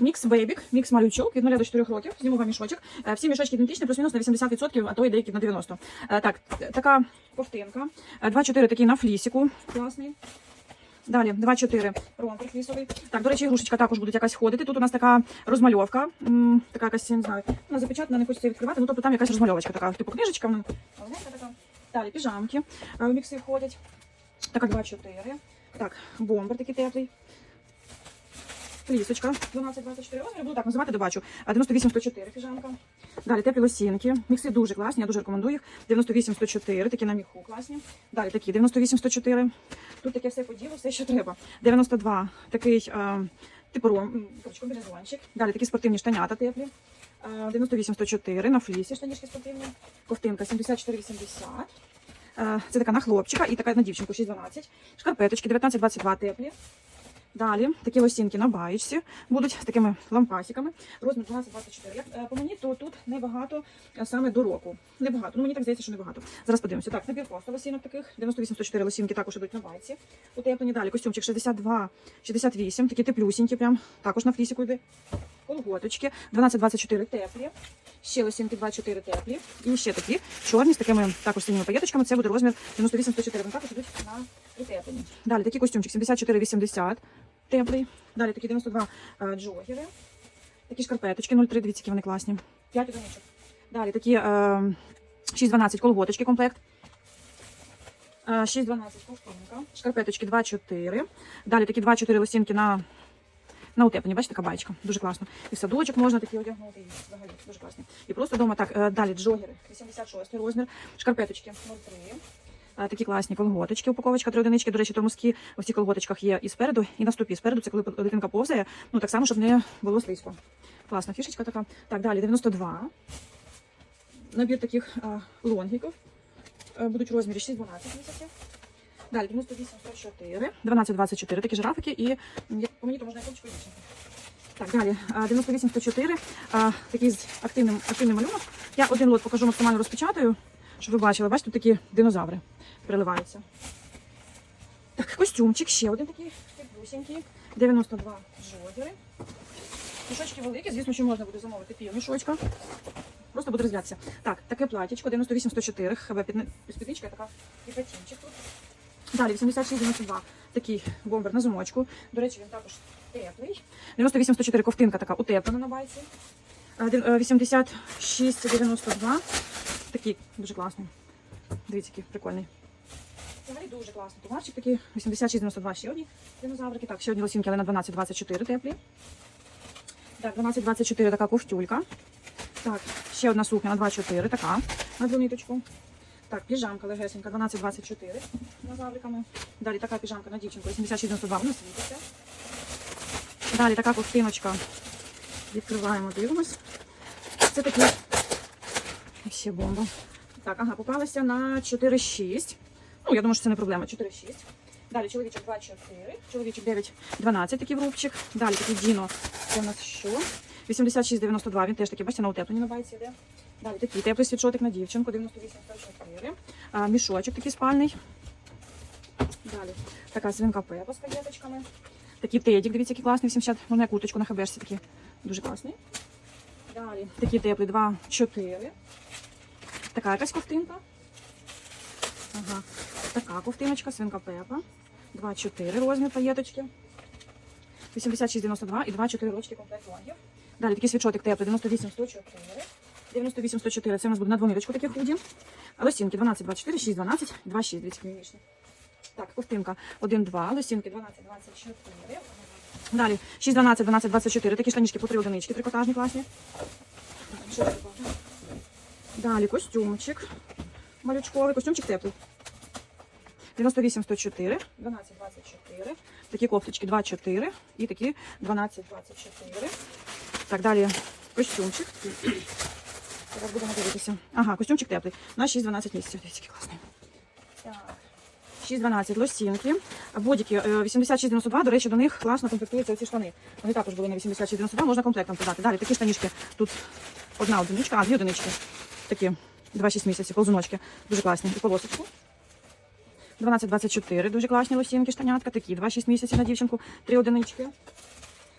Мікс бейбік, мікс малючок від 0 до 4 років, знімова мішочок. Е, Всі мішочки ідентичні, плюс-мінус на 80%, а то і деякі на 90%. Е, Так, т- така ковтинка. Е, 2-4 такий на флісіку. Класний. Далі 2-4 ромпер флісовий. Так, до речі, ігрушечка також буде якась ходити. Тут у нас така розмальовка. Така якась, не знаю, вона запечатана, не хочеться відкривати. Ну, тобто там якась розмальовочка така, типу книжечка. вона. Далі піжамки. е, У мікси входять. Така 2-4. Так, бомбер такий теплий. Флісочка 12-24 розмір, буду так називати, де бачу. 98-104 фіжанка. Далі теплі лосінки. Мікси дуже класні, я дуже рекомендую їх. 98-104, такі на міху класні. Далі такі 98-104. Тут таке все по ділу, все, що треба. 92, такий а, типу ром, комбінезончик. Далі такі спортивні штанята теплі. А, 98-104 на флісі штанішки спортивні. Ковтинка 74-80. Е, Це така на хлопчика і така на дівчинку 6-12. Шкарпеточки 19-22 теплі. Далі такі лосінки на баєчці будуть з такими лампасиками. Розмір 12-24. Як е, по мені, то тут небагато е, саме до року. Небагато. Ну мені так здається, що небагато. Зараз подивимося. Так, набір просто лосінок таких. 98-104 лосінки також ідуть на байці. Утеплені далі. Костюмчик 62, 68, такі теплюсінькі, прям також на флісіку йде. Колготочки 12-24 теплі. Ще лосінки 2-4 теплі. І ще такі чорні з такими також синіми паєточками. Це буде розмір 98-104. Вони також ідуть на притеплені. Далі такий костюмчик 74-80 теплий. Далі такі 92 е, джогери. Такі шкарпеточки 0,3, дивіться, які вони класні. 5 одиничок. Далі такі е, 6-12 колготочки комплект. Е, 6-12. Шкарпеточки 2-4. Далі такі 2-4 лосінки на, на утеплені. Бачите, така баєчка. Дуже класно. І в садочок можна такі одягнути. І взагалі дуже класні. І просто вдома так. е, Далі джогери 86 розмір. Шкарпеточки 0,3. Такі класні колготочки, упаковочка, три одинички. До речі, тормозки в цих колготочках є і спереду, і на стопі. Спереду це коли дитинка повзає, ну так само, щоб не було слизько. Класна фішечка така. Так, далі 92. Набір таких а, лонгіків. Е, Будуть в розмірі 6-12 місяців. Далі 98-104, 12-24, такі жирафики, і по мені, то можна і хлопчику. Так, далі а, 98-104, такий з активним, активним малюнок. Я один лот покажу максимально розпечатаю, щоб ви бачили. Бачите, тут такі динозаври переливаються. Так, костюмчик, ще один такий теплюсінький. 92 жодери. Мішочки великі, звісно, що можна буде замовити пів мішочка. Просто буде розв'язатися. Так, таке платічко, 98-104, хб спідничка, така і патінчик тут. Далі 86-92, такий бомбер на замочку. До речі, він також теплий. 98-104 ковтинка така утеплена на байці. А, е, 86-92, такий дуже класний. Дивіться, який прикольний. Взагалі дуже класний товарчик такий. 86-92 ще одні динозаврики. Так, ще одні лосінки, але на 12-24 теплі. Так, 12-24 така ковтюлька. Так, ще одна сукня на 2-4, така на дву ниточку. Так, піжамка легесенька, 12-24 динозавриками. Далі така піжамка на дівчинку, 86-92, вона світиться. Далі така ковтиночка. Відкриваємо, дивимось. Це такі. Ще бомба. Так, ага, попалася на 4-6. Ну, я думаю, що це не проблема. 4-6. Далі чоловічок 2-4, чоловічок 9-12, такий врубчик. Далі такий Діно. Це у нас що? 86-92, він теж такий, бачите, на утепленні на байці йде. Далі такий теплий світшотик на дівчинку, 98-104. А, мішочок такий спальний. Далі така свинка Пепа з пакеточками. Такий тедік, дивіться, який класний, 80, можна курточку на хабешці такий. Дуже класний. Далі такий теплий 2-4. Така якась ковтинка. Ага. Така ковтиночка, свинка Пепа. 2-4 розмір паєточки. 86-92 і 2-4 рочки комплект лонгів. Далі такий свічотик теплий, 98-104. 98-104, це у нас буде на двониточку такі худі. Лосінки 12-24, 6-12, 2-6, дивіться. Так, ковтинка 1-2, лосінки 12-24. Далі 6-12, 12-24, такі штанішки по 3 одинички, трикотажні класні. Далі костюмчик малючковий, костюмчик теплий. 98-104, 12-24, такі кофточки 2-4 і такі 12-24. Так, далі костюмчик. Зараз будемо дивитися. Ага, костюмчик теплий. На 6-12 місяців. Дивіться, який класний. Так. 6-12 лосінки. Бодіки е, 86-92, до речі, до них класно комплектуються ці штани. Вони також були на 86-92, можна комплектом подати. Далі такі штанішки. Тут одна одиничка, а дві одинички. Такі 2-6 місяців, ползуночки. Дуже класні. І полосочку. 12-24, дуже класні лосінки, штанятка, такі 2-6 місяців на дівчинку, 3 одинички.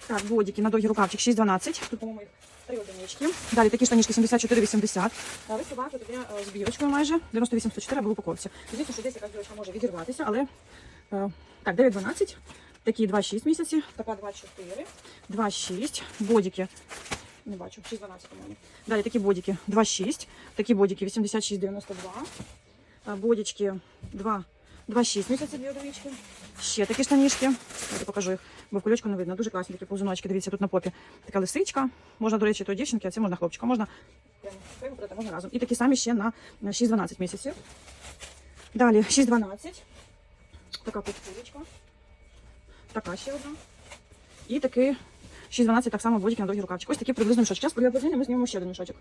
Так, бодики на довгий рукавчик 6,12. Тут, по-моєму, їх три одинички. Далі такі штанішки 74,80. А Весь товар тут іде е, з бірочкою майже 98,104 або в упаковці. Звісно, що десь якась бірочка може відірватися, але е, так, 9,12. Такі 2,6 місяці, така 2,4, 2,6, бодики. Не бачу, 6,12, по-моєму. Далі такі бодики 2,6, такі бодики 86,92. А, Бодічки 2, 2,6 місяців дві одинички. Ще такі штанішки. Я покажу їх, бо в кульочку не видно. Дуже класні такі повзуночки. Дивіться, тут на попі така лисичка. Можна, до речі, то дівчинки, а це можна хлопчика. Можна прямо можна разом. І такі самі ще на на 6-12 місяців. Далі 6-12. Така курточка. Така ще одна. І такий 6-12 так само бодики на довгий рукавчик. Ось такі приблизно мішочки. Зараз для порівняння ми знімемо ще один мішочок.